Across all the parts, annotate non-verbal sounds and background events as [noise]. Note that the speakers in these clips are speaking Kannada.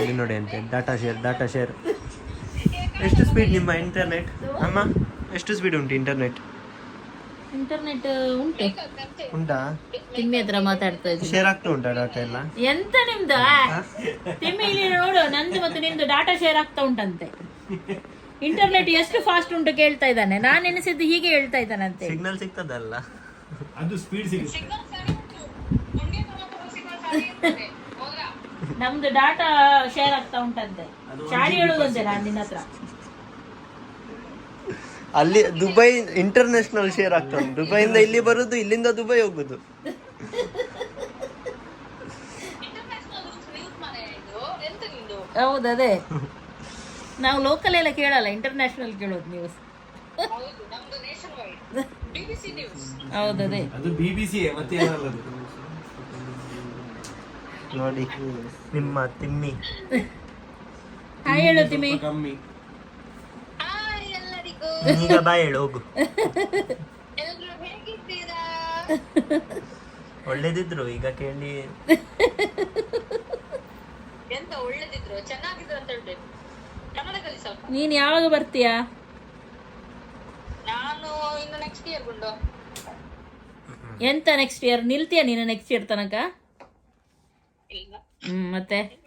ಇಲ್ಲಿ ನೋಡಿ ಅಂತೆ. ಡಾಟಾ ಶೇರ್ ಡಾಟಾ ಶೇರ್ ಎಷ್ಟು ಸ್ಪೀಡ್ ನಿಮ್ಮ ಇಂಟರ್ನೆಟ್ ಅಮ್ಮ ಎಷ್ಟು ಸ್ಪೀಡ್ ಉಂಟು ಇಂಟರ್ನೆಟ್ ಇಂಟರ್ನೆಟ್ ಉಂಟು. ಉಂಟಾ? ತಿಮ್ಮಿ ಹತ್ರ ಮಾತಾಡ್ತಾ ಇದ್ದೀನಿ. ಶೇರ್ ಆಗ್ತಾ ಉಂಟಾ ಡಾಟಾ ಎಲ್ಲ? ಎಂತ ನಿಮ್ದು? ತಿಮ್ಮಿ ಇಲ್ಲಿ ನೋಡು ನಂದು ಮತ್ತು ನಿಮ್ದು ಡಾಟಾ ಶೇರ್ ಆಗ್ತಾ ಉಂಟಂತೆ. ಇಂಟರ್ನೆಟ್ ಎಷ್ಟು ಫಾಸ್ಟ್ ಉಂಟು ಕೇಳ್ತಾ ಇದ್ದಾನೆ. ನಾನು ಎನಿಸಿದ್ದು ಹೀಗೆ ಹೇಳ್ತಾ ಇದ್ದಾನಂತೆ. ಸಿಗ್ನಲ್ ಸಿಗ್ತದಲ್ಲ? ಅದು ಸ್ಪೀಡ್ ಸಿಗುತ್ತೆ. ನಮ್ದು ಡಾಟಾ ಶೇರ್ ಆಗ್ತಾ ಉಂಟಂತೆ. ಚಾಡಿ ಹೇಳುದಂತೆ ನಾನು ನಿನ್ನ ಹತ್ರ. ಅಲ್ಲಿ ದುಬೈ ಇಂಟರ್ನ್ಯಾಷನಲ್ ಶೇರ್ ಆಗ್ತಾ ಉಂಟು. ದುಬೈಯಿಂದ ಇಲ್ಲಿ ಬರುದು ಇಲ್ಲಿಂದ ದುಬೈ ಹೋಗುದು. ಹೌದು ಅದೇ. ನಾವು ಲೋಕಲ್ ಎಲ್ಲ ಕೇಳಲ್ಲ ಇಂಟರ್ನ್ಯಾಷನಲ್ ಕೇಳೋದು ನ್ಯೂಸ್ ಹೌದು ಅದೇ. ಅದು ಬಿ ಬಿ ಸಿ ಮತ್ತೆ. ನೋಡಿ. ನಿಮ್ಮ ತಿಮ್ಮಿ. ಹಾಯ್ ಹೇಳು ತಿಮ್ಮಿ. ಕಮ್ಮಿ. ಈಗ ಬಾ ಹೇಳು ಹೋಗು. ಒಳ್ಳೇದಿದ್ರು ಈಗ ಕೇಳಿ. ಎಂತ ಒಳ್ಳೇದಿದ್ರು? ಚೆನ್ನಾಗಿದ್ರು ಅಂತ ಹೇಳ್ಬೇಕು. ಕನ್ನಡದಲ್ಲಿ ಸ್ವಲ್ಪ. ನೀನ್ ಯಾವಾಗ ಬರ್ತೀಯಾ? ನಾನು ಇನ್ನು ನೆಕ್ಸ್ಟ್ ಇಯರ್ ಗುಂಡು. ಎಂತ ನೆಕ್ಸ್ಟ್ ಇಯರ್ ನಿಲ್ತೀಯ ನೀನು ನೆಕ್ಸ್ಟ್ ಇಯರ್ ತನಕ? ಹ್ಮ್ ಮತ್ತೆ?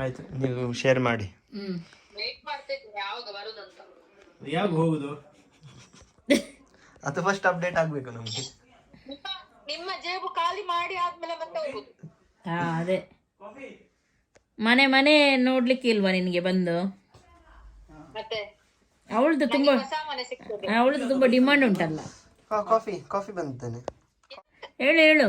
ಆಯ್ತು ನೀವು ಶೇರ್ ಮಾಡಿ. ಹ್ಮ್. ಯಾವಾಗ ಬರುದಂತ. ಯಾವಾಗ ಹೋಗುದು? ಅದು ಫಸ್ಟ್ ಅಪ್ಡೇಟ್ ಆಗ್ಬೇಕು ನಮ್ಗೆ. ನಿಮ್ಮ ಜೇಬು ಖಾಲಿ ಮಾಡಿ ಆದ್ಮೇಲೆ ಮತ್ತೆ ಹೋಗುದು. ಹಾ ಅದೇ. ಮನೆ ಮನೆ ನೋಡ್ಲಿಕ್ಕೆ ಇಲ್ವಾ ನಿನ್ಗೆ ಬಂದು? ಮತ್ತೆ? ಅವಳದು ತುಂಬಾ ಅವಳದು ತುಂಬಾ ಡಿಮಾಂಡ್ ಉಂಟಲ್ಲ. ಕಾಫಿ ಕಾಫಿ ಬಂತಾನೆ. ಹೇಳು ಹೇಳು.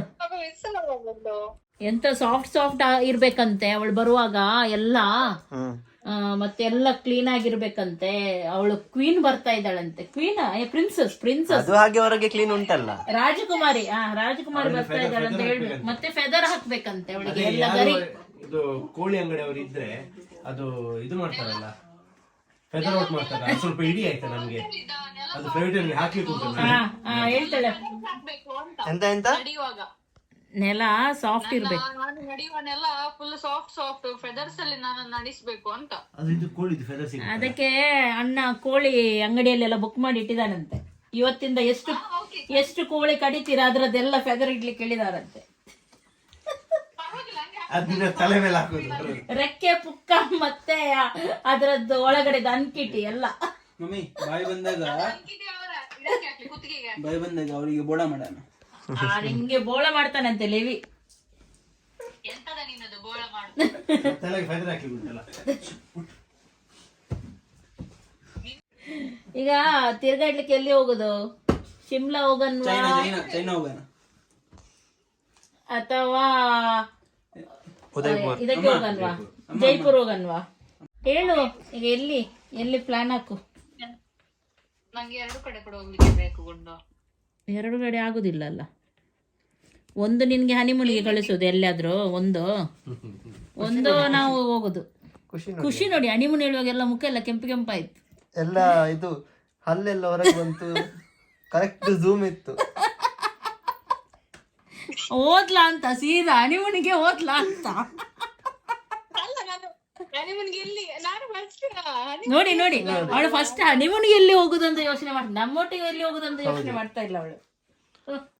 ಎಂತ ಸಾಫ್ಟ್ ಸಾಫ್ಟ್ ಇರ್ಬೇಕಂತೆ ಅವಳು ಬರುವಾಗ ಎಲ್ಲ. ಮತ್ತೆ ಎಲ್ಲ ಕ್ಲೀನ್ ಆಗಿರ್ಬೇಕಂತೆ. ಅವಳು ಕ್ವೀನ್ ಬರ್ತಾ ಇದ್ದಾಳಂತೆ. ಕ್ವೀನ್ ಪ್ರಿನ್ಸಸ್ ಪ್ರಿನ್ಸಸ್ ಅದು ಹಾಗೆ ಹೊರಗೆ ಕ್ಲೀನ್ ಉಂಟಲ್ಲ. ರಾಜಕುಮಾರಿ ಆ ರಾಜಕುಮಾರಿ ಬರ್ತಾ ಇದ್ದಾಳಂತ ಹೇಳಿ ಮತ್ತೆ ಫೆದರ್ ಹಾಕ್ಬೇಕಂತೆ ಅವಳಿಗೆ ಎಲ್ಲ ಗರಿ. ಇದು ಕೋಳಿ ಅಂಗಡಿ ಅವರು ಇದ್ರೆ ಅದು ಇದು ಮಾಡ್ತಾರಲ್ಲ. ಫೆದರ್ ಔಟ್ ಮಾಡ್ತಾರೆ. ಅದು ಸ್ವಲ್ಪ ಇಡಿ ಆಯ್ತಾ ನಮ್ಗೆ? ಅದು ಪ್ರೈವೇಟ್ ಅಲ್ಲಿ ಹಾಕಿ ಹಾ ಹಾ ಹೇಳ್ತಾಳೆ. ಹಾಕ್ಬೇಕು ಅಂತ ಎಂತ ಎಂತ? ನಡೆಯುವಾಗ. ನೆಲ ಸಾಫ್ಟ್ ಇರ್ಬೇಕು. ನಾನು ನಡೆಯುವನೆಲ್ಲ ಫುಲ್ ಸಾಫ್ಟ್ ಸಾಫ್ಟ್ ಫೆದರ್ಸ್ ಅಲ್ಲಿ ನಾನು ನಡೆಸ್ಬೇಕು ಅಂತ. ಅದು ಇದು ಕೋಳಿದು ಫೆದರ್ ಸಿಗುತ್ತೆ. ಅದಕ್ಕೆ ಅಣ್ಣ ಕೋಳಿ ಅಂಗಡಿಯಲ್ಲೆಲ್ಲ ಬುಕ್ ಮಾಡಿ ಇಟ್ಟಿದಾನಂತೆ ಇವತ್ತಿಂದ ಎಷ್ಟು ಎಷ್ಟು ಕೋಳಿ ಕಡಿತೀರಾ ಅದ್ರದ್ದೆಲ್ಲ ಫೆದರ್ ಇಡ್ಲಿಕ್ಕೆ ಹೇಳಿದಾರಂತೆ. ಅದನ್ನ ತಲೆ ಮೇಲೆ ಹಾಕೋದು. ರೆಕ್ಕೆ ಪುಕ್ಕ ಮತ್ತೆ ಅದರದ್ದು ಒಳಗಡೆ ಅನ್ಕಿಟ್ಟಿ ಎಲ್ಲ. ಮಮ್ಮಿ ಬಾಯಿ ಬಂದಾಗ ಬಾಯಿ ಬಂದಾಗ ಅವರಿಗೆ ಬೋಡ ಮಾಡೋಣ. ಆ ಹಿಂಗೆ ಬೋಳ ಮಾಡ್ತಾನಂತೆ ಲೇವಿ. ಎಂತದ ನಿನ್ನದು ಬೋಳ ಮಾಡು? [laughs] ತಲೆಗೆ ಫೆದರ್ ಹಾಕಿ ಉಂಟಲ್ಲ ಈಗ ತಿರ್ಗಾಡ್ಲಿಕ್ಕೆ ಎಲ್ಲಿ ಹೋಗುದು? ಶಿಮ್ಲಾ ಹೋಗನ್ವಾ? ಚೈನಾ ಚೈನಾ ಚೈನಾ ಹೋಗೋಣ. ಅಥವಾ ಉದಯಪುರ್ ಇದಕ್ಕೆ ಹೋಗನ್ವಾ? ಜೈಪುರ್ ಹೋಗನ್ವಾ? ಹೇಳು ಈಗ ಎಲ್ಲಿ ಎಲ್ಲಿ ಪ್ಲಾನ್ ಹಾಕು? ನಂಗೆ ಎರಡು ಕಡೆ ಕೂಡ ಹೋಗ್ಲಿಕ್ಕೆ ಬೇಕು ಗುಂಡು. ಎರಡು ಕಡೆ ಆಗುದಿಲ್ಲ ಅಲ್ಲ? ಒಂದು ನಿನ್ಗೆ ಹನಿಮೂನಿಗೆ ಕಳಿಸೋದು ಎಲ್ಲಾದ್ರೂ ಒಂದು? ಒಂದು ನಾವು ಹೋಗುದು. ಖುಷಿ ಖುಷಿ ನೋಡಿ ಹನಿಮೂನ್ ಹೇಳುವಾಗೆಲ್ಲ ಮುಖ ಎಲ್ಲ ಕೆಂಪು ಕೆಂಪಾಯ್ತು. ಎಲ್ಲ ಇದು ಹಲ್ಲೆಲ್ಲ ಹೊರಗೆ ಬಂತು. ಕರೆಕ್ಟ್ ಝೂಮ್ ಇತ್ತು. ಓದ್ಲಾ ಅಂತ ಸೀದಾ ಅನಿಮನಿಗೆ ಓದ್ಲಾ ಅಂತ. ನೋಡಿ ನೋಡಿ ಅವಳು ಫಸ್ಟ್ ಅನಿಮನಿಗೆ ಎಲ್ಲಿ ಹೋಗುದಂತ ಯೋಚನೆ ಮಾಡ್ತ ನಮ್ಮೊಟ್ಟಿಗೆ ಎಲ್ಲಿ ಹೋಗುದಂತ ಯೋಚನೆ ಮಾಡ್ತಾ ಇಲ್ಲ ಅವಳು.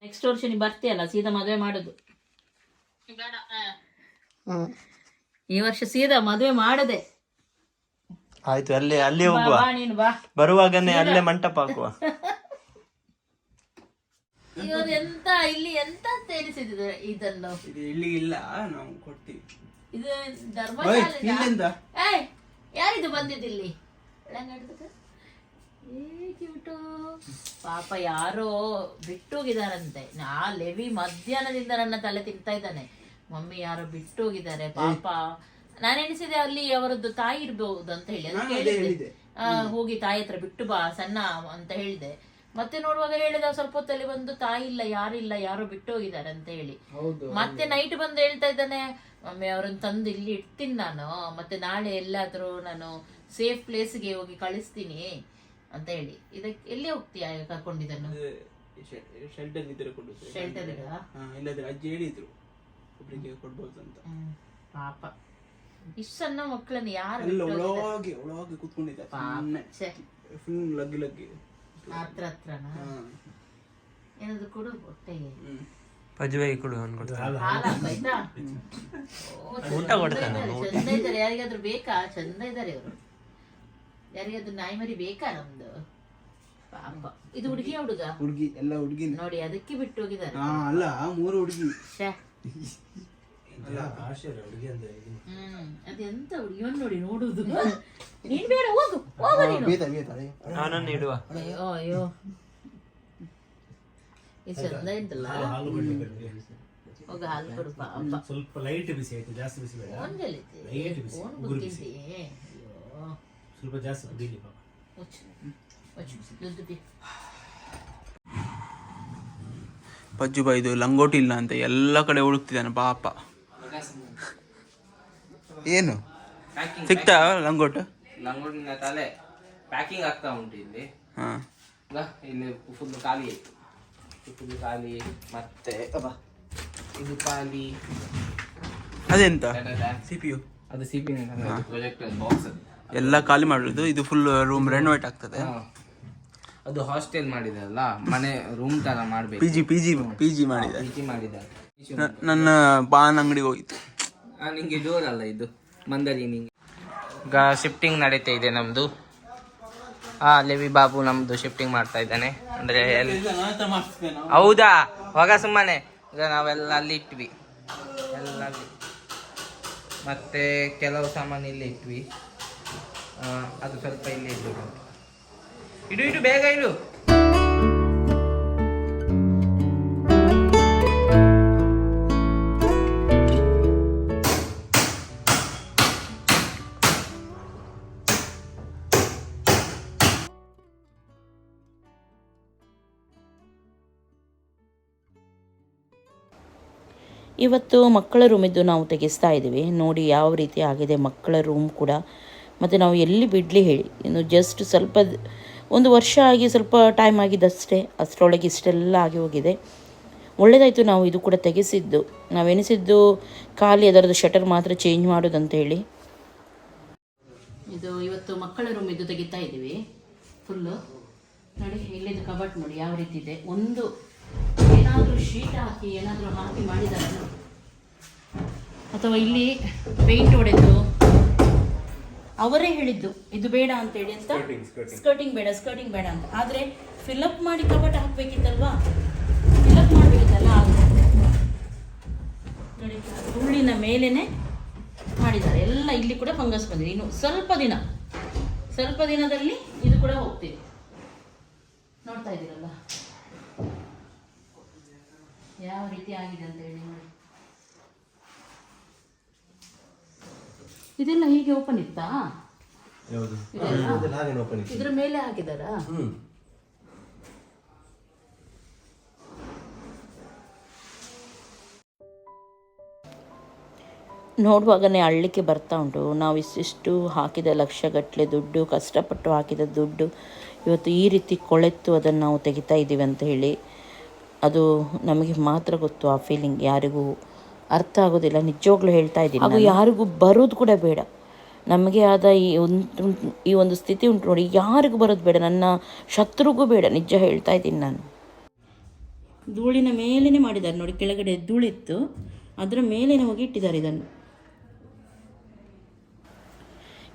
ನೆಕ್ಸ್ಟ್ ವರ್ಷ ನೀ ಬರ್ತೀಯಲ್ಲ ಸೀದಾ ಮದುವೆ ಮಾಡುದು. ಈ ವರ್ಷ ಸೀದಾ ಮದುವೆ ಮಾಡದೆ. ಆಯ್ತು ಅಲ್ಲೇ ಅಲ್ಲೇ ಹೋಗುವ. ಬಾ ನೀನು ಬಾ. ಬರುವಾಗನೇ ಅಲ್ಲೇ ಮಂಟಪ ಹಾಕುವ. [laughs] ಇವ್ರು ಎಂತ ಇಲ್ಲಿ ಎಂತ ಅಂತ ಎನಿಸಿದ್ರೆ ಇದನ್ನು? ಇದು ಇಲ್ಲಿ ಇಲ್ಲ ನಾವು ಕೊಡ್ತೀವಿ. ಇದು ಓಯ್ ಧರ್ಮಶಾಲೆ ಇಲ್ಲಿಂದ? ಏಯ್ ಯಾರಿದು ಬಂದಿದ್ದಿಲ್ಲಿ ಒಳಗಡೆ ಏ ಕ್ಯೂಟು ಪಾಪ ಯಾರೋ ಬಿಟ್ಟೋಗಿದಾರಂತೆ ನಾ ಲೆವಿ ಮಧ್ಯಾಹ್ನದಿಂದ ನನ್ನ ತಲೆ ತಿಂತಾ ಇದ್ದಾನೆ. ಮಮ್ಮಿ ಯಾರೋ ಬಿಟ್ಟೋಗಿದ್ದಾರೆ ಪಾಪ. ನಾನು ಎಣಿಸಿದೆ ಅಲ್ಲಿ ಅವರದ್ದು ತಾಯಿ ಇರ್ಬಹುದು ಅಂತ ಹೇಳಿ ನಾನು ಅದೇ ಹೇಳಿದೆ. ಆ, ಹೋಗಿ ತಾಯಿ ಹತ್ರ ಬಿಟ್ಟು ಬಾ ಸಣ್ಣ ಅಂತ ಹೇಳಿದೆ. ಮತ್ತೆ ನೋಡುವಾಗ ಹೇಳಿದ ಸ್ವಲ್ಪ ಹೊತ್ತಲ್ಲಿ ಬಂದು ತಾಯಿ ಇಲ್ಲ ಯಾರಿಲ್ಲ ಯಾರು ಬಿಟ್ಟು ಹೋಗಿದ್ದಾರೆ ಅಂತ ಹೇಳಿ. ಮತ್ತೆ ನೈಟ್ ಬಂದು ಹೇಳ್ತಾ ಇದ್ದಾನೆ ಮಮ್ಮಿ ಅವ್ರನ್ನ ತಂದು ಇಲ್ಲಿ ಇಡ್ತೀನಿ ನಾನು. ಮತ್ತೆ ನಾಳೆ ಎಲ್ಲಾದ್ರೂ ನಾನು ಸೇಫ್ ಪ್ಲೇಸ್ಗೆ ಹೋಗಿ ಕಳಿಸ್ತೀನಿ ಅಂತ ಹೇಳಿ. ಇದಕ್ಕೆ ಎಲ್ಲಿ ಹೋಗ್ತೀಯಾ ಕರ್ಕೊಂಡಿದ್ದನ್ನು? ಶೆಲ್ಟರ್ ಇದ್ರೆ ಶೆಲ್ಟರ್ ಇಲ್ಲದ್ರೆ ಅಜ್ಜಿ ಹೇಳಿದ್ರು ಒಬ್ರಿಗೆ ಕೊಡ್ಬೋದು ಅಂತ. ಪಾಪ. ಇಷ್ಟು ಸಣ್ಣ ಮಕ್ಕಳನ್ನ ಯಾರು? ಒಳಗೆ ಒಳಗೆ ಕೂತ್ಕೊಂಡಿದ್ದಾರೆ. ಫುಲ್ ಲಗ್ಗಿ ಲಗ್ಗಿ. ಹತ್ರ ಹತ್ರನಾ ಏನಾದ್ರು ಕೊಡು ಹೊಟ್ಟೆಗೆ ಪಜುವೈ ಕೊಡು ಹಾಲು. ಹಾಕಾಯ್ತಾ ಓ, ಊಟ ಚಂದ ಕೊಡ್ತಾನೆ, ಇದ್ದಾರೆ, ಚಂದ ಇದ್ದಾರೆ. ಯಾರಿಗಾದ್ರೂ ಬೇಕಾ? ಚಂದ ಇದ್ದಾರೆ ಇವರು. ಯಾರಿಗಾದ್ರೂ ನಾಯಿ ಮರಿ ಬೇಕಾ ನಮ್ದು? ಪಾಪ. ಇದು ಹುಡುಗಿ ಹುಡುಗ. ಹುಡ್ಗಿ? ಎಲ್ಲ ಹುಡುಗಿ ನೋಡಿ ಅದಕ್ಕೆ ಬಿಟ್ಟು ಹೋಗಿದ್ದಾರೆ. ಹಾ ಅಲ್ಲ ಮೂರು ಹುಡ್ಗಿ. ಅದೆಂತ ಹುಡುಗಿ ನೋಡಿ ನೋಡುದು. ನೀನ್ ಬೇಡ ಹೋಗು ಹೋಗು ನೀನು. ಬೇತ ಬೇತ ನಾನನ್ನು ಇಡುವ. ಅಯ್ಯೋ ಅಯ್ಯೋ. ಚಂದ ಹೋಗ ಹಾಲು ಸ್ವಲ್ಪ ಲೈಟ್ ಬಿಸಿ ಆಯ್ತು ಜಾಸ್ತಿ ಬಿಸಿ ಬೇಡ. ಲೈಟ್ ಬಿಸಿ ಉಗುರು ಸ್ವಲ್ಪ ಜಾಸ್ತಿ ಕುಡೀಲಿ ಪಾಪ. ಪಜ್ಜು ಬೈದು ಲಂಗೋಟಿ ಇಲ್ಲ ಅಂತ ಎಲ್ಲ ಕಡೆ ಹುಡುಕ್ತಿದ್ದಾನೆ ಪಾಪ. [laughs] ಏನು? ಸಿಕ್ತಾ ಲಂಗೋಟು? ಲಂಗೋಟಿನ ತಲೆ ಪ್ಯಾಕಿಂಗ್ ಆಗ್ತಾ ಉಂಟು ಇಲ್ಲಿ. ಇಲ್ಲಿ ಫುಲ್ ಖಾಲಿ ಆಯ್ತು. ಫುಲ್ ಖಾಲಿ ಮತ್ತೆ ಇದು ಖಾಲಿ. ಅದೆಂತ? ಸಿಪಿಯು ಸಿ ಪಿ ಯು ಅದು ಸಿ ಪಿ ಪ್ರೊಜೆಕ್ಟರ್ ಬಾಕ್ಸ್ ಎಲ್ಲ ಖಾಲಿ ಮಾಡುದು ಇದು ಫುಲ್ ರೂಮ್ ರೆನೋವೇಟ್ ಆಗ್ತದೆ. ಹಾ. ಅದು ಹಾಸ್ಟೆಲ್ ಮಾಡಿದಲ್ಲ ಮನೆ ರೂಮ್ ತರ ಮಾಡಬೇಕು. P G P G P G ಮಾಡಿದೆ. ಜಿ ಮಾಡಿದ್ದಾರೆ. ನನ್ನ ಬಾನ್ ಅಂಗಡಿಗೆ ಹೋಗಿತ್ತು ಆ, ನಿಂಗೆ ಜೋರಲ್ಲ ಇದು. ಮಂದರಿ ನಿಂಗೆ. ಈಗ ಶಿಫ್ಟಿಂಗ್ ನಡೀತಾ ಇದೆ ನಮ್ದು. ಹಾ ಲೆವಿ ಬಾಬು ನಮ್ದು ಶಿಫ್ಟಿಂಗ್ ಮಾಡ್ತಾ ಇದ್ದಾನೆ. ಅಂದ್ರೆ ಎಲ್ಲಿ ಹೌದಾ? ಹೋಗ ಸುಮ್ಮನೆ. ಈಗ ನಾವೆಲ್ಲ ಅಲ್ಲಿ ಇಟ್ವಿ. ಎಲ್ಲ ಅಲ್ಲಿ. ಮತ್ತೆ ಕೆಲವು ಸಾಮಾನು ಇಲ್ಲಿ ಇಟ್ವಿ. ಅದು ಸ್ವಲ್ಪ ಇಲ್ಲಿ ಇಡ್ಬೇಕು. ಇಡು ಇಡು ಬೇಗ ಇಡು. ಇವತ್ತು ಮಕ್ಕಳ ರೂಮಿದ್ದು ನಾವು ತೆಗೆಸ್ತಾ ಇದ್ದೀವಿ. ನೋಡಿ ಯಾವ ರೀತಿ ಆಗಿದೆ ಮಕ್ಕಳ ರೂಮ್ ಕೂಡ. ಮತ್ತು ನಾವು ಎಲ್ಲಿ ಬಿಡಲಿ ಹೇಳಿ. ಇನ್ನು ಜಸ್ಟ್ ಸ್ವಲ್ಪ ಒಂದು ವರ್ಷ ಆಗಿ ಸ್ವಲ್ಪ ಟೈಮ್ ಆಗಿದ್ದಷ್ಟೇ. ಅಷ್ಟರೊಳಗೆ ಇಷ್ಟೆಲ್ಲ ಆಗಿ ಹೋಗಿದೆ. ಒಳ್ಳೆಯದಾಯಿತು ನಾವು ಇದು ಕೂಡ ತೆಗೆಸಿದ್ದು. ನಾವೆನಿಸಿದ್ದು ಖಾಲಿ ಅದರದ್ದು ಶಟರ್ ಮಾತ್ರ ಚೇಂಜ್ ಮಾಡೋದು ಅಂತ ಹೇಳಿ. ಇದು ಇವತ್ತು ಮಕ್ಕಳ ರೂಮ್ ಇದು ತೆಗಿತಾ ಇದ್ದೀವಿ. ಫುಲ್ಲು ನೋಡಿ ಇಲ್ಲಿದ್ದು ಕಬಾಟ್ ನೋಡಿ ಯಾವ ರೀತಿ ಇದೆ? ಒಂದು ಏನಾದರೂ ಶೀಟ್ ಹಾಕಿ ಏನಾದರೂ ಹಾಕಿ ಮಾಡಿದ್ದಾರೆ ಅಥವಾ ಇಲ್ಲಿ ಪೇಂಟ್ ಹೊಡೆದು ಅವರೇ ಹೇಳಿದ್ದು ಇದು ಬೇಡ ಅಂತ. ಹೇಳಿ ಅಂತ ಸ್ಕರ್ಟಿಂಗ್ ಬೇಡ ಸ್ಕರ್ಟಿಂಗ್ ಬೇಡ ಅಂತ. ಆದರೆ ಫಿಲಪ್ ಮಾಡಿ ಕಬಟ್ ಹಾಕ್ಬೇಕಿತ್ತಲ್ವಾ? ಫಿಲಪ್ ಮಾಡಬೇಕಿತ್ತಲ್ಲ ನೋಡಿ ಹುಳ್ಳಿನ ಮೇಲೇನೆ ಮಾಡಿದ್ದಾರೆ. ಎಲ್ಲ ಇಲ್ಲಿ ಕೂಡ ಫಂಗಸ್ ಬಂದಿದೆ. ಇನ್ನು ಸ್ವಲ್ಪ ದಿನ ಸ್ವಲ್ಪ ದಿನದಲ್ಲಿ ಇದು ಕೂಡ ಹೋಗ್ತೀವಿ ನೋಡ್ತಾ ಇದ್ದೀರಲ್ಲ ಯಾವ ರೀತಿ ಆಗಿದೆ ಅಂತ ಹೇಳಿ ನೋಡಿ. ಇದೆಲ್ಲ ಹೀಗೆ ಓಪನ್ ಇತ್ತಾ? ಇದ್ರ ಮೇಲೆ ಹಾಕಿದಾರಾ? ನೋಡುವಾಗನೇ ಅಳ್ಳಿಕ್ಕೆ ಬರ್ತಾ ಉಂಟು. ನಾವು ಇಷ್ಟಿಷ್ಟು ಹಾಕಿದ ಲಕ್ಷಗಟ್ಟಲೆ ದುಡ್ಡು ಕಷ್ಟಪಟ್ಟು ಹಾಕಿದ ದುಡ್ಡು ಇವತ್ತು ಈ ರೀತಿ ಕೊಳೆತು ಅದನ್ನು ನಾವು ತೆಗಿತಾ ಇದ್ದೀವಿ ಅಂತ ಹೇಳಿ ಅದು ನಮಗೆ ಮಾತ್ರ ಗೊತ್ತು ಆ ಫೀಲಿಂಗ್ ಯಾರಿಗೂ ಅರ್ಥ ಆಗೋದಿಲ್ಲ. ನಿಜವಾಗ್ಲೂ ಹೇಳ್ತಾ ಇದ್ದೀನಿ ಅದು ಯಾರಿಗೂ ಬರೋದು ಕೂಡ ಬೇಡ. ನಮಗೆ ಆದ ಈ ಒಂದು ಈ ಒಂದು ಸ್ಥಿತಿ ಉಂಟು ನೋಡಿ ಯಾರಿಗೂ ಬರೋದು ಬೇಡ. ನನ್ನ ಶತ್ರುಗೂ ಬೇಡ. ನಿಜ ಹೇಳ್ತಾ ಇದ್ದೀನಿ ನಾನು. ಧೂಳಿನ ಮೇಲೇ ಮಾಡಿದ್ದಾರೆ ನೋಡಿ ಕೆಳಗಡೆ ಧೂಳಿತ್ತು. ಅದರ ಮೇಲೇ ಹೋಗಿ ಇಟ್ಟಿದ್ದಾರೆ ಇದನ್ನು.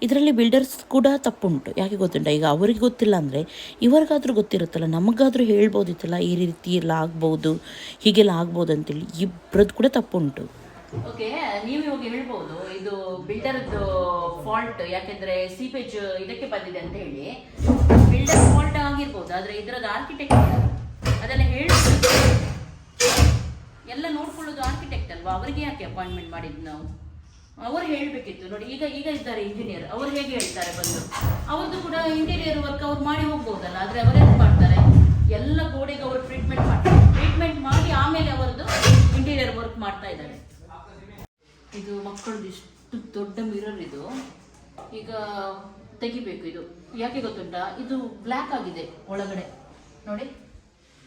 ಇದರಲ್ಲಿ ಬಿಲ್ಡರ್ಸ್ ಕೂಡ ತಪ್ಪುಂಟು. ಯಾಕೆ ಗೊತ್ತುಂಟ? ಈಗ ಅವರಿಗೆ ಗೊತ್ತಿಲ್ಲ ಅಂದರೆ ಇವ್ರಿಗಾದರೂ ಗೊತ್ತಿರುತ್ತಲ್ಲ, ನಮಗಾದರೂ ಹೇಳ್ಬೋದಿತ್ತಲ್ಲ, ಈ ರೀತಿ ಎಲ್ಲ ಆಗ್ಬೋದು, ಹೀಗೆಲ್ಲ ಆಗ್ಬೋದು ಅಂತೇಳಿ ಇಬ್ಬರದ್ದು ಕೂಡ ತಪ್ಪುಂಟು. ಓಕೆ ನೀವು ಇವಾಗ ಹೇಳ್ಬೋದು, ಇದು ಬಿಲ್ಡರ್ದು ಫಾಲ್ಟ್ ಯಾಕೆಂದ್ರೆ ಸೀಪೇಜ್ ಇದಕ್ಕೆ ಬಂದಿದೆ ಅಂತ ಹೇಳಿ. ಬಿಲ್ಡರ್ ಫಾಲ್ಟ್ ಆಗಿರ್ಬೋದು, ಆದ್ರೆ ಇದರದ್ದು ಆರ್ಕಿಟೆಕ್ಟ್ ಅದೆಲ್ಲ ಹೇಳ್ಬೋದು. ಎಲ್ಲ ನೋಡ್ಕೊಳ್ಳೋದು ಆರ್ಕಿಟೆಕ್ಟ್ ಅಲ್ವಾ? ಅವರಿಗೆ ಯಾಕೆ ಅಪಾಯಿಂಟ್ಮೆಂಟ್ ಮಾಡಿದ್ದು ನಾವು? ಅವರು ಹೇಳಬೇಕಿತ್ತು. ನೋಡಿ, ಈಗ ಈಗ ಇದ್ದಾರೆ ಇಂಜಿನಿಯರ್ ಅವ್ರು ಹೇಗೆ ಹೇಳ್ತಾರೆ ಬಂದು? ಅವ್ರದ್ದು ಕೂಡ ಇಂಟೀರಿಯರ್ ವರ್ಕ್ ಅವ್ರು ಮಾಡಿ ಹೋಗ್ಬೋದಲ್ಲ? ಆದ್ರೆ ಅವರೇನು ಮಾಡ್ತಾರೆ? ಎಲ್ಲ ಗೋಡೆಗೆ ಅವರು ಟ್ರೀಟ್ಮೆಂಟ್ ಮಾಡ್ತಾರೆ. ಟ್ರೀಟ್ಮೆಂಟ್ ಮಾಡಿ ಆಮೇಲೆ ಅವರದ್ದು ಇಂಟೀರಿಯರ್ ವರ್ಕ್ ಮಾಡ್ತಾ ಇದ್ದಾರೆ. ಇದು ಮಕ್ಕಳದ್ದು ಇಷ್ಟು ದೊಡ್ಡ ಮಿರರ್ ಇದು. ಈಗ ತೆಗಿಬೇಕು ಇದು. ಯಾಕೆ ಗೊತ್ತುಂಟಾ? ಇದು ಬ್ಲ್ಯಾಕ್ ಆಗಿದೆ ಒಳಗಡೆ. ನೋಡಿ,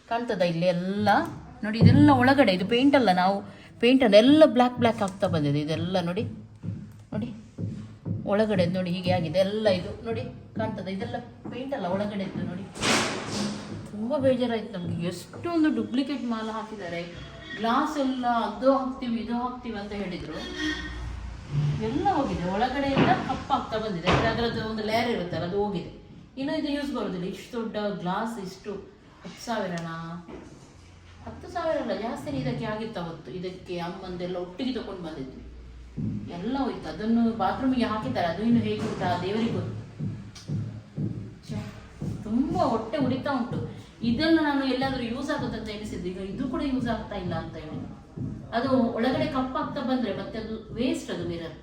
ಕಾಣ್ತದ ಇಲ್ಲಿ ಎಲ್ಲ ನೋಡಿ, ಇದೆಲ್ಲ ಒಳಗಡೆ. ಇದು ಪೇಂಟ್ ಅಲ್ಲ ನಾವು. ಪೇಂಟನ್ನು ಎಲ್ಲ ಬ್ಲ್ಯಾಕ್ ಬ್ಲ್ಯಾಕ್ ಆಗ್ತಾ ಬಂದಿದೆ. ಇದೆಲ್ಲ ನೋಡಿ. ನೋಡಿ. ಒಳಗಡೆ ನೋಡಿ, ಹೀಗೆ ಆಗಿದೆ. ಎಲ್ಲ ಇದು ನೋಡಿ, ಕಾಣ್ತದೆ. ಇದೆಲ್ಲ ಪೇಂಟ್ ಅಲ್ಲ, ಒಳಗಡೆ ಇದ್ದು ನೋಡಿ. ತುಂಬ ಬೇಜಾರಾಯ್ತು ನಮಗೆ. ಎಷ್ಟೊಂದು ಡುಪ್ಲಿಕೇಟ್ ಮಾಲ್ ಹಾಕಿದ್ದಾರೆ. ಗ್ಲಾಸ್ ಎಲ್ಲ ಅದು ಹಾಕ್ತೀವಿ, ಇದು ಹಾಕ್ತೀವಿ ಅಂತ ಹೇಳಿದರು. ಎಲ್ಲ ಹೋಗಿದೆ. ಒಳಗಡೆ ಎಲ್ಲ ಕಪ್ಪಾಗ್ತಾ ಬಂದಿದೆ. ಅಂದ್ರೆ ಅದರದ್ದು ಒಂದು ಲೇಯರ್ ಇರುತ್ತಲ್ಲ, ಅದು ಹೋಗಿದೆ. ಇನ್ನು ಇದು ಯೂಸ್ ಬರೋದಿಲ್ಲ. ಇಷ್ಟು ದೊಡ್ಡ ಗ್ಲಾಸ್ ಇಷ್ಟು ಹತ್ತು ಸಾವಿರನಾ? ಹತ್ತು ಸಾವಿರ ಅಲ್ಲ ಜಾಸ್ತಿನೇ ಇದಕ್ಕೆ ಆಗಿತ್ತು ಅವತ್ತು. ಇದಕ್ಕೆ ಅಮ್ಮಂದೆಲ್ಲ ಒಟ್ಟಿಗೆ ತಗೊಂಡು ಬಂದಿದ್ವಿ. ಎಲ್ಲ ಹೋಯ್ತು. ಅದನ್ನು ಬಾತ್ರೂಮಿಗೆ ಹಾಕಿದ್ದಾರೆ. ಅದು ಇನ್ನು ಹೇಗೆ ಉಂಟಾ? ದೇವರಿಗೆ ಗೊತ್ತು. ತುಂಬಾ ಹೊಟ್ಟೆ ಉರಿತಾ ಉಂಟು. ಇದನ್ನು ನಾನು ಎಲ್ಲಾದ್ರೂ ಯೂಸ್ ಆಗುತ್ತಂತ ಎಣಿಸಿದ್ದು. ಈಗ ಇದು ಕೂಡ ಯೂಸ್ ಆಗ್ತಾ ಇಲ್ಲ ಅಂತ ಹೇಳಿ. ಅದು ಒಳಗಡೆ ಕಪ್ಪಾಗ್ತಾ ಬಂದ್ರೆ ಮತ್ತೆ ಅದು ವೇಸ್ಟ್ ಅದು ಮಿರರ್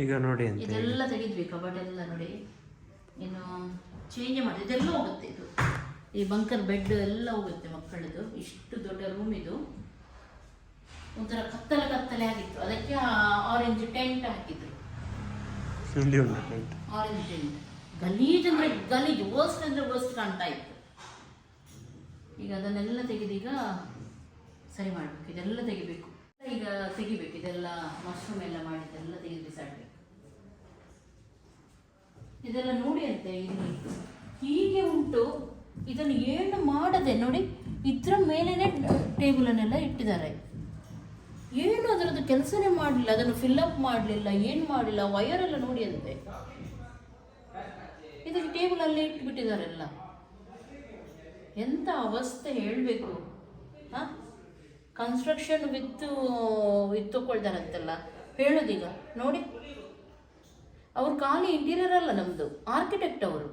ಈಗ ನೋಡಿ ಇದೆಲ್ಲ ತೆಗೆದ್ವಿ. ಕಬಡ್ ಎಲ್ಲ ನೋಡಿ. ಇನ್ನು ಚೇಂಜ್ ಮಾಡಿ ಇದೆಲ್ಲ ಹೋಗುತ್ತೆ ಇದು. ಈ ಬಂಕರ್ ಬೆಡ್ ಎಲ್ಲ ಹೋಗುತ್ತೆ ಮಕ್ಕಳದು. ಇಷ್ಟು ದೊಡ್ಡ ರೂಮ್ ಇದು. ಒಂಥರ ಕತ್ತಲೆ ಕತ್ತಲೆ ಆಗಿತ್ತು. ಅದಕ್ಕೆ ಆರೆಂಜ್ ಟೆಂಟ್ ಹಾಕಿದ್ರು. ಆರೆಂಜ್ ಟೆಂಟ್ ಗಲೀಜ್ ಅಂದ್ರೆ ಗಲೀಜ್. ವರ್ಸ್ಟ್ ಅಂದ್ರೆ ವರ್ಸ್ಟ್ ಕಾಣ್ತಾ ಇತ್ತು. ಈಗ ಅದನ್ನೆಲ್ಲ ತೆಗೆದೀಗ ಸರಿ ಮಾಡ್ಬೇಕು. ಇದೆಲ್ಲ ತೆಗಿಬೇಕು. ಈಗ ತೆಗಿಬೇಕು. ಇದೆಲ್ಲ ಮಶ್ರೂಮ್ ಎಲ್ಲ ಮಾಡಿದ್ದೆಲ್ಲ ತೆಗೆದು ಬಿಸಾಡ್ಬೇಕು. ಇದೆಲ್ಲ ನೋಡಿ ಅಂತೆ ಇಲ್ಲಿ ಹೀಗೆ ಉಂಟು. ಇದನ್ನು ಏನು ಮಾಡದೆ ನೋಡಿ, ಇದ್ರ ಮೇಲೇನೆ ಟೇಬಲನ್ನೆಲ್ಲ ಇಟ್ಟಿದ್ದಾರೆ. ಏನು ಅದರದ್ದು ಕೆಲಸನೇ ಮಾಡಲಿಲ್ಲ, ಅದನ್ನು ಫಿಲ್ಅಪ್ ಮಾಡಲಿಲ್ಲ, ಏನು ಮಾಡಲಿಲ್ಲ ವಯರ್ ಎಲ್ಲ ನೋಡಿ ಅಂತೆ. ಇದಕ್ಕೆ ಟೇಬಲ್ ಅಲ್ಲೇ ಇಟ್ಬಿಟ್ಟಿದ್ದಾರೆಲ್ಲ ಎಂತ ಅವಸ್ಥೆ ಹೇಳಬೇಕು. ಹಾಂ? ಕನ್ಸ್ಟ್ರಕ್ಷನ್ ವಿತ್ ತಗೊಳ್ತಾರಂತೆಲ್ಲ ಹೇಳೋದೀಗ, ನೋಡಿ. ಅವ್ರು ಖಾಲಿ ಇಂಟೀರಿಯರ್ ಅಲ್ಲ ನಮ್ಮದು ಆರ್ಕಿಟೆಕ್ಟ್ ಅವರು.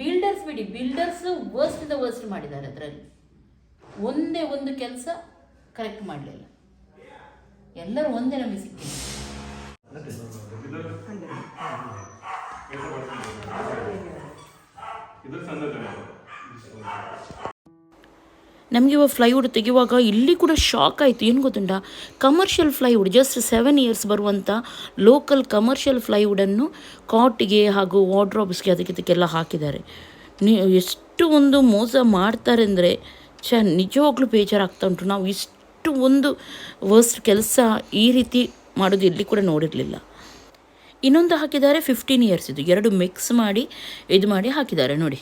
ಬಿಲ್ಡರ್ಸ್ ಬಿಡಿ ಬಿಲ್ಡರ್ಸ್ ವರ್ಸ್ಟ್ ಇಂದ ವರ್ಸ್ಟ್ ಮಾಡಿದ್ದಾರೆ ಅದರಲ್ಲಿ. ಒಂದೇ ಒಂದು ಕೆಲಸ ಕರೆಕ್ಟ್ ಮಾಡಲಿಲ್ಲ. ಎಲ್ಲರೂ ಒಂದೇ ನಮಗೆ ಸಿಕ್ಕಿದೆ. ನಮಗೆ ಇವಾಗ ಫ್ಲೈವುಡ್ ತೆಗೆಯುವಾಗ ಇಲ್ಲಿ ಕೂಡ ಶಾಕ್ ಆಯಿತು. ಏನು ಗೊತ್ತುಂಟ? Commercial plywood just seven years ಬರುವಂಥ ಲೋಕಲ್ ಕಮರ್ಷಿಯಲ್ ಫ್ಲೈವುಡನ್ನು ಕಾಟ್ಗೆ ಹಾಗೂ ವಾರ್ಡ್ರೋಬ್ಸ್ಗೆ ಅದಕ್ಕೆ ಇದಕ್ಕೆಲ್ಲ ಹಾಕಿದ್ದಾರೆ. ನೀ ಎಷ್ಟು ಒಂದು ಮೋಸ ಮಾಡ್ತಾರೆ ಅಂದರೆ ಚ ನಿಜವಾಗ್ಲೂ ಬೇಜಾರಾಗ್ತಾ ಉಂಟು. ನಾವು ಇಷ್ಟು ಒಂದು ವರ್ಸ್ಟ್ ಕೆಲಸ ಈ ರೀತಿ ಮಾಡೋದು ಇಲ್ಲಿ ಕೂಡ ನೋಡಿರಲಿಲ್ಲ. ಇನ್ನೊಂದು ಹಾಕಿದ್ದಾರೆ ಫಿಫ್ಟೀನ್ ಇಯರ್ಸ್ ಇದು. ಎರಡು ಮಿಕ್ಸ್ ಮಾಡಿ, ಇದು ಮಾಡಿ ಹಾಕಿದ್ದಾರೆ. ನೋಡಿ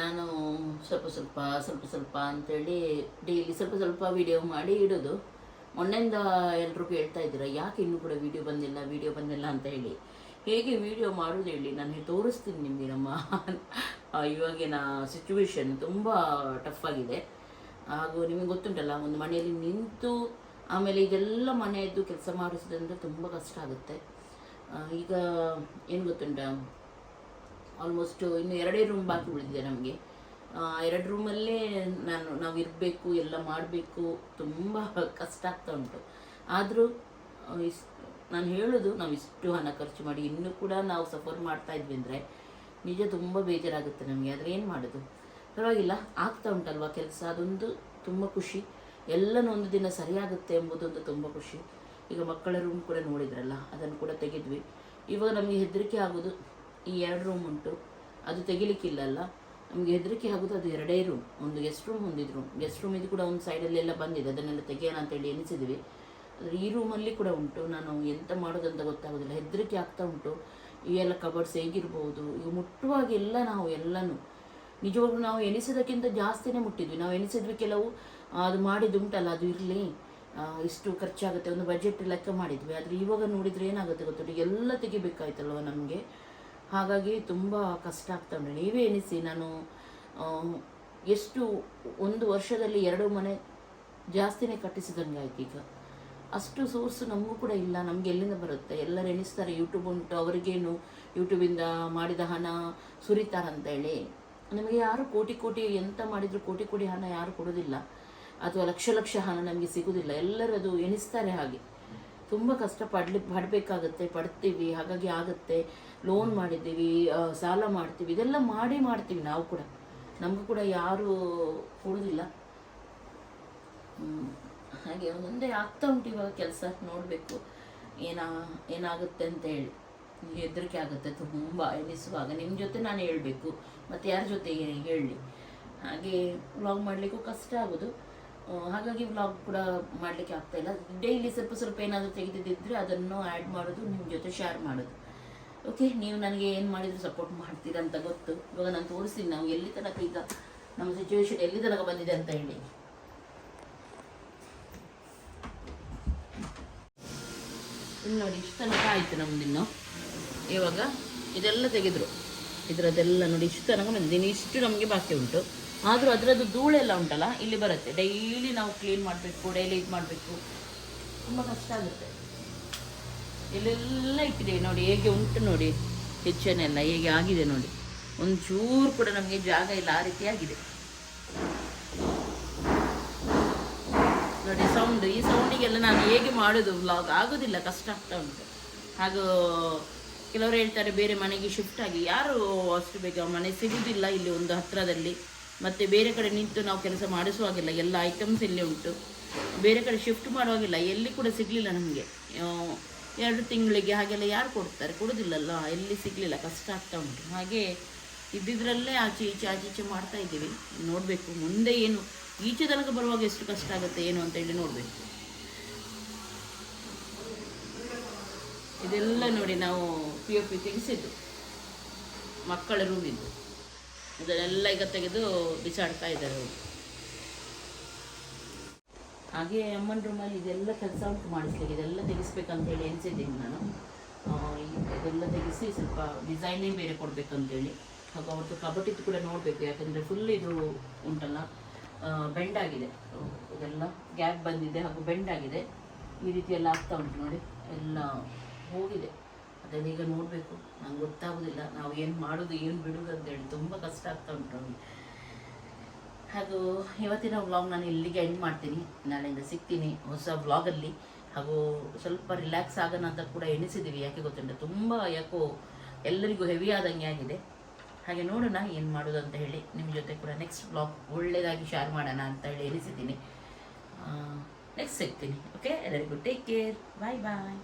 ನಾನು ಸ್ವಲ್ಪ ಸ್ವಲ್ಪ ಸ್ವಲ್ಪ ಅಂತೇಳಿ ಡೈಲಿ ಸ್ವಲ್ಪ ಸ್ವಲ್ಪ ವಿಡಿಯೋ ಮಾಡಿ ಇಡೋದು. ಮೊನ್ನೆಯಿಂದ ಎಲ್ಲರೂ ಕೇಳ್ತಾ ಇದ್ದೀರ, ಯಾಕೆ ಇನ್ನೂ ಕೂಡ ವಿಡಿಯೋ ಬಂದಿಲ್ಲ ವಿಡಿಯೋ ಬಂದಿಲ್ಲ ಅಂತ ಹೇಳಿ. ಹೇಗೆ ವಿಡಿಯೋ ಮಾಡೋದು ಹೇಳಿ, ನಾನು ತೋರಿಸ್ತೀನಿ ನಿಮಗೆ ನಮ್ಮ ಇವಾಗಿನ ಸಿಚುವೇಶನ್ ತುಂಬ ಟಫ್ ಆಗಿದೆ. ಹಾಗೂ ನಿಮಗೆ ಗೊತ್ತುಂಟಲ್ಲ, ಒಂದು ಮನೆಯಲ್ಲಿ ನಿಂತು ಆಮೇಲೆ ಇದೆಲ್ಲ ಮನೆಯದ್ದು ಕೆಲಸ ಮಾಡಿಸೋದ್ರಿಂದ ತುಂಬ ಕಷ್ಟ ಆಗುತ್ತೆ. ಈಗ ಏನು ಗೊತ್ತುಂಟ? ಆಲ್ಮೋಸ್ಟ್ ಇನ್ನು ಎರಡೇ ರೂಮ್ ಬಾಕಿ ಉಳಿದಿದೆ ನಮಗೆ. ಎರಡು ರೂಮಲ್ಲೇ ನಾನು, ನಾವು ಇರಬೇಕು, ಎಲ್ಲ ಮಾಡಬೇಕು. ತುಂಬ ಕಷ್ಟ ಆಗ್ತಾ ಉಂಟು. ಆದರೂ ಇಸ್, ನಾನು ಹೇಳೋದು, ನಾವು ಇಷ್ಟು ಹಣ ಖರ್ಚು ಮಾಡಿ ಇನ್ನೂ ಕೂಡ ನಾವು ಸಫರ್ ಮಾಡ್ತಾ ಇದ್ವಿ ಅಂದರೆ ನಿಜ ತುಂಬ ಬೇಜಾರಾಗುತ್ತೆ ನಮಗೆ. ಆದರೆ ಏನು ಮಾಡೋದು? ಪರವಾಗಿಲ್ಲ, ಆಗ್ತಾ ಉಂಟಲ್ವ ಕೆಲಸ? ಅದೊಂದು ತುಂಬ ಖುಷಿ. ಎಲ್ಲನೂ ಒಂದು ದಿನ ಸರಿಯಾಗುತ್ತೆ ಎಂಬುದೊಂದು ತುಂಬ ಖುಷಿ. ಈಗ ಮಕ್ಕಳ ರೂಮ್ ಕೂಡ ನೋಡಿದ್ರಲ್ಲ, ಅದನ್ನು ಕೂಡ ತೆಗೆದ್ವಿ. ಇವಾಗ ನಮಗೆ ಹೆದರಿಕೆ ಆಗೋದು, ಈ ಎರಡು ರೂಮ್ ಉಂಟು. ಅದು ತೆಗಿಲಿಕ್ಕಿಲ್ಲಲ್ಲ ನಮಗೆ ಹೆದರಿಕೆ ಆಗೋದು ಅದು ಎರಡೇ ರೂಮ್ ಒಂದು ಗೆಸ್ಟ್ ರೂಮ್ ಹೊಂದಿದ್ರು. ಗೆಸ್ಟ್ ರೂಮ್ ಇದು ಕೂಡ ಒಂದು ಸೈಡಲ್ಲೆಲ್ಲ ಬಂದಿದೆ. ಅದನ್ನೆಲ್ಲ ತೆಗೆಯೋಣ ಅಂತೇಳಿ ಎನಿಸಿದ್ವಿ ಆದರೆ ಈ ರೂಮಲ್ಲಿ ಕೂಡ ಉಂಟು. ನಾನು ಎಂತ ಮಾಡೋದಂತ ಗೊತ್ತಾಗೋದಿಲ್ಲ. ಹೆದರಿಕೆ ಆಗ್ತಾ ಉಂಟು. ಈ ಎಲ್ಲ ಕಬರ್ಡ್ಸ್ ಹೇಗಿರ್ಬೋದು? ಈಗ ಮುಟ್ಟುವಾಗ ಎಲ್ಲ ನಾವು ಎಲ್ಲನೂ ನಿಜವಾಗ್ಲೂ ನಾವು ಎನಿಸೋದಕ್ಕಿಂತ ಜಾಸ್ತಿನೇ ಮುಟ್ಟಿದ್ವಿ. ನಾವು ಎನಿಸಿದ್ವಿ ಕೆಲವು ಅದು ಮಾಡಿದ್ದು ಉಂಟಲ್ಲ, ಅದು ಇರಲಿ. ಇಷ್ಟು ಖರ್ಚಾಗುತ್ತೆ. ಒಂದು ಬಜೆಟ್ ಲೆಕ್ಕ ಮಾಡಿದ್ವಿ. ಆದರೆ ಇವಾಗ ನೋಡಿದರೆ ಏನಾಗುತ್ತೆ ಗೊತ್ತಿಲ್ಲ ಎಲ್ಲ ತೆಗಿಬೇಕಾಯ್ತಲ್ವ ನಮಗೆ? ಹಾಗಾಗಿ ತುಂಬ ಕಷ್ಟ ಆಗ್ತಾ ಉಂಟು ನೀವೇ ಎನಿಸಿ ನಾನು ಎಷ್ಟು, ಒಂದು ವರ್ಷದಲ್ಲಿ ಎರಡು ಮನೆ ಜಾಸ್ತಿನೇ ಕಟ್ಟಿಸಿದಂಗೆ ಆಯ್ತು ಈಗ. ಅಷ್ಟು ಸೋರ್ಸು ನಮಗೂ ಕೂಡ ಇಲ್ಲ, ನಮಗೆ ಎಲ್ಲಿಂದ ಬರುತ್ತೆ? ಎಲ್ಲರೂ ಎಣಿಸ್ತಾರೆ ಯೂಟ್ಯೂಬ್ ಉಂಟು, ಅವರಿಗೇನು ಯೂಟ್ಯೂಬಿಂದ ಮಾಡಿದ ಹಣ ಸುರಿತಾರಂತೇಳಿ. ನಮಗೆ ಯಾರು ಕೋಟಿ ಕೋಟಿ, ಎಂತ ಮಾಡಿದ್ರು ಕೋಟಿ ಕೋಟಿ ಹಣ ಯಾರು ಕೊಡೋದಿಲ್ಲ ಅಥವಾ ಲಕ್ಷ ಲಕ್ಷ ಹಣ ನಮಗೆ ಸಿಗುವುದಿಲ್ಲ. ಎಲ್ಲರೂ ಅದು ಎಣಿಸ್ತಾರೆ ಹಾಗೆ. ತುಂಬ ಕಷ್ಟ ಪಡ್ಲಿ, ಪಡಬೇಕಾಗತ್ತೆ, ಪಡ್ತೀವಿ, ಹಾಗಾಗಿ ಆಗುತ್ತೆ. ಲೋನ್ ಮಾಡಿದ್ದೀವಿ ಸಾಲ ಮಾಡ್ತೀವಿ, ಇದೆಲ್ಲ ಮಾಡಿ ಮಾಡ್ತೀವಿ ನಾವು ಕೂಡ. ನಮಗೂ ಕೂಡ ಯಾರು ಉಳಿದಿಲ್ಲ ಹಾಗೆ ಒಂದೊಂದೇ ಆಗ್ತಾ ಉಂಟು ಇವಾಗ ಕೆಲಸ, ನೋಡಬೇಕು. ಏನಾ, ಏನಾಗುತ್ತೆ ಅಂತ ಹೇಳಿ. ಹೆದರಿಕೆ ಆಗುತ್ತೆ ತುಂಬ ಎಣಿಸುವಾಗ ನಿಮ್ಮ ಜೊತೆ ನಾನು ಹೇಳಬೇಕು, ಮತ್ತು ಯಾರ ಜೊತೆ ಹೇಳಿ. ಹಾಗೆ ವ್ಲಾಗ್ ಮಾಡಲಿಕ್ಕೂ ಕಷ್ಟ ಆಗೋದು. ಹಾಗಾಗಿ ವ್ಲಾಗ್ ಕೂಡ ಮಾಡಲಿಕ್ಕೆ ಆಗ್ತಾ ಇಲ್ಲ. ಡೈಲಿ ಸ್ವಲ್ಪ ಸ್ವಲ್ಪ ಏನಾದರೂ ತೆಗೆದಿದ್ದರೆ ಅದನ್ನು ಆ್ಯಡ್ ಮಾಡೋದು ನಿಮ್ಮ ಜೊತೆ ಶೇರ್ ಮಾಡೋದು. ಓಕೆ ನೀವು ನನಗೆ ಏನು ಮಾಡಿದ್ರು ಸಪೋರ್ಟ್ ಮಾಡ್ತೀರಾ ಅಂತ ಗೊತ್ತು. ಇವಾಗ ನಾನು ತೋರಿಸ್ತೀನಿ, ನಾವು ಎಲ್ಲಿ ತನಕ ಈಗ ನಮ್ಮ ಸಿಚುವೇಶನ್ ಎಲ್ಲಿ ತನಕ ಬಂದಿದೆ ಅಂತ ಹೇಳಿ. ನೋಡಿ, ಇಷ್ಟು ತನಕ ಆಯಿತು ನಮ್ದಿನ್ನು ಇವಾಗ ಇದೆಲ್ಲ ತೆಗೆದ್ರು. ಇದರದೆಲ್ಲ ನೋಡಿ, ಇಷ್ಟು ತನಕ ಬಂದಿದೆ. ಇನ್ನು ಇಷ್ಟು ನಮಗೆ ಬಾಕಿ ಉಂಟು. ಆದರೂ ಅದರದ್ದು ಧೂಳೆಲ್ಲ ಉಂಟಲ್ಲ, ಇಲ್ಲಿ ಬರುತ್ತೆ. ಡೈಲಿ ನಾವು ಕ್ಲೀನ್ ಮಾಡಬೇಕು ಡೈಲಿ ಇದು ಮಾಡಬೇಕು. ತುಂಬ ಕಷ್ಟ ಆಗುತ್ತೆ. ಇಲ್ಲೆಲ್ಲ ಇಟ್ಟಿದ್ದೇವೆ ನೋಡಿ, ಹೇಗೆ ಉಂಟು ನೋಡಿ ಕಿಚನ್ ಎಲ್ಲ ಹೇಗೆ ಆಗಿದೆ ನೋಡಿ. ಒಂಚೂರು ಕೂಡ ನಮಗೆ ಜಾಗ ಇಲ್ಲ, ಆ ರೀತಿ ಆಗಿದೆ. ನೋಡಿ ಸೌಂಡ್ ಈ ಸೌಂಡಿಗೆಲ್ಲ ನಾನು ಹೇಗೆ ಮಾಡೋದು ವ್ಲಾಗ್ ಆಗೋದಿಲ್ಲ, ಕಷ್ಟ ಆಗ್ತಾ ಉಂಟು. ಹಾಗೂ ಕೆಲವರು ಹೇಳ್ತಾರೆ, ಬೇರೆ ಮನೆಗೆ ಶಿಫ್ಟ್ ಆಗಿ, ಯಾರು ಅಷ್ಟು ಬೇಗ ಮನೆ ಸಿಗುವುದಿಲ್ಲ ಇಲ್ಲಿ ಒಂದು ಹತ್ತಿರದಲ್ಲಿ ಮತ್ತು ಬೇರೆ ಕಡೆ ನಿಂತು ನಾವು ಕೆಲಸ ಮಾಡಿಸುವಾಗಿಲ್ಲ ಎಲ್ಲ ಐಟಮ್ಸ್ ಇಲ್ಲಿ ಉಂಟು. ಬೇರೆ ಕಡೆ ಶಿಫ್ಟ್ ಮಾಡುವಾಗಿಲ್ಲ ಎಲ್ಲಿ ಕೂಡ ಸಿಗಲಿಲ್ಲ ನಮಗೆ. ಎರಡು ತಿಂಗಳಿಗೆ ಹಾಗೆಲ್ಲ ಯಾರು ಕೊಡ್ತಾರೆ? ಕೊಡೋದಿಲ್ಲಲ್ಲ. ಎಲ್ಲಿ ಸಿಗಲಿಲ್ಲ? ಕಷ್ಟ ಆಗ್ತಾ ಉಂಟು. ಹಾಗೆ ಇದ್ದಿದ್ರಲ್ಲೇ ಆಚೆ ಈಚೆ ಆಚೆ ಈಚೆ ಮಾಡ್ತಾ ಇದ್ದೀವಿ. ನೋಡಬೇಕು. ಮುಂದೆ ಏನು, ಈಚೆ ತನಕ ಬರುವಾಗ ಎಷ್ಟು ಕಷ್ಟ ಆಗುತ್ತೆ ಏನು ಅಂತ ಹೇಳಿ ನೋಡಬೇಕು. ಇದೆಲ್ಲ ನೋಡಿ ನಾವು ಪಿ ಒ ಪಿ ತೆಗೆಸಿದ್ದು ಮಕ್ಕಳ ರೂಮಿದ್ದು ಇದನ್ನೆಲ್ಲ ಈಗ ತೆಗೆದು ಬಿಸಾಡ್ತಾ ಇದ್ದಾರೆ ಅವರು. ಹಾಗೆ ಅಮ್ಮನ ರೂಮಲ್ಲಿ ಇದೆಲ್ಲ ಕೆಲಸ ಉಂಟು ಮಾಡಿಸ್ಲಿಕ್ಕೆ, ಇದೆಲ್ಲ ತೆಗಿಸ್ಬೇಕಂತ ಹೇಳಿ ಎನಿಸಿದ್ದೀನಿ ನಾನು. ಇದೆಲ್ಲ ತೆಗೆಸಿ ಸ್ವಲ್ಪ ಡಿಸೈನೇ ಬೇರೆ ಕೊಡಬೇಕಂತೇಳಿ. ಹಾಗೂ ಅವತ್ತು ಕಬಟ್ಟಿದ್ದು ಕೂಡ ನೋಡಬೇಕು, ಯಾಕಂದರೆ ಫುಲ್ ಇದು ಉಂಟಲ್ಲ ಬೆಂಡ್ ಆಗಿದೆ. ಇದೆಲ್ಲ ಗ್ಯಾಪ್ ಬಂದಿದೆ, ಹಾಗೂ ಬೆಂಡ್ ಆಗಿದೆ. ಈ ರೀತಿಯೆಲ್ಲ ಆಗ್ತಾ ಉಂಟು ನೋಡಿ, ಎಲ್ಲ ಹೋಗಿದೆ. ಅದನ್ನ ಈಗ ನೋಡಬೇಕು, ನಂಗೆ ಗೊತ್ತಾಗೋದಿಲ್ಲ, ನಾವು ಏನು ಮಾಡೋದು, ಏನು ಬಿಡೋದು ಅಂತೇಳಿ ತುಂಬ ಕಷ್ಟ ಆಗ್ತಾ ಉಂಟು ನಮಗೆ. ಹಾಗೂ ಇವತ್ತಿನ ವ್ಲಾಗ್ ನಾನು ಇಲ್ಲಿಗೆ ಎಂಡ್ ಮಾಡ್ತೀನಿ. ನಾಳೆಯಿಂದ ಸಿಗ್ತೀನಿ ಹೊಸ ವ್ಲಾಗಲ್ಲಿ ಹಾಗೂ ಸ್ವಲ್ಪ ರಿಲ್ಯಾಕ್ಸ್ ಆಗೋಣ ಅಂತ ಕೂಡ ಎಣಿಸಿದ್ದೀವಿ ಯಾಕೆ ಗೊತ್ತುಂಟ? ತುಂಬ ಯಾಕೋ ಎಲ್ಲರಿಗೂ ಹೆವಿ ಆದಂಗೆ ಆಗಿದೆ. ಹಾಗೆ ನೋಡೋಣ ಏನು ಮಾಡೋದು ಅಂತ ಹೇಳಿ ನಿಮ್ಮ ಜೊತೆ ಕೂಡ ನೆಕ್ಸ್ಟ್ ವ್ಲಾಗ್ ಒಳ್ಳೆಯದಾಗಿ ಶೇರ್ ಮಾಡೋಣ ಅಂತ ಹೇಳಿ ಎಣಿಸಿದ್ದೀನಿ. ನೆಕ್ಸ್ಟ್ ಸಿಗ್ತೀನಿ ಓಕೆ ಎಲ್ಲರಿಗೂ ಟೇಕ್ ಕೇರ್ ಬಾಯ್ ಬಾಯ್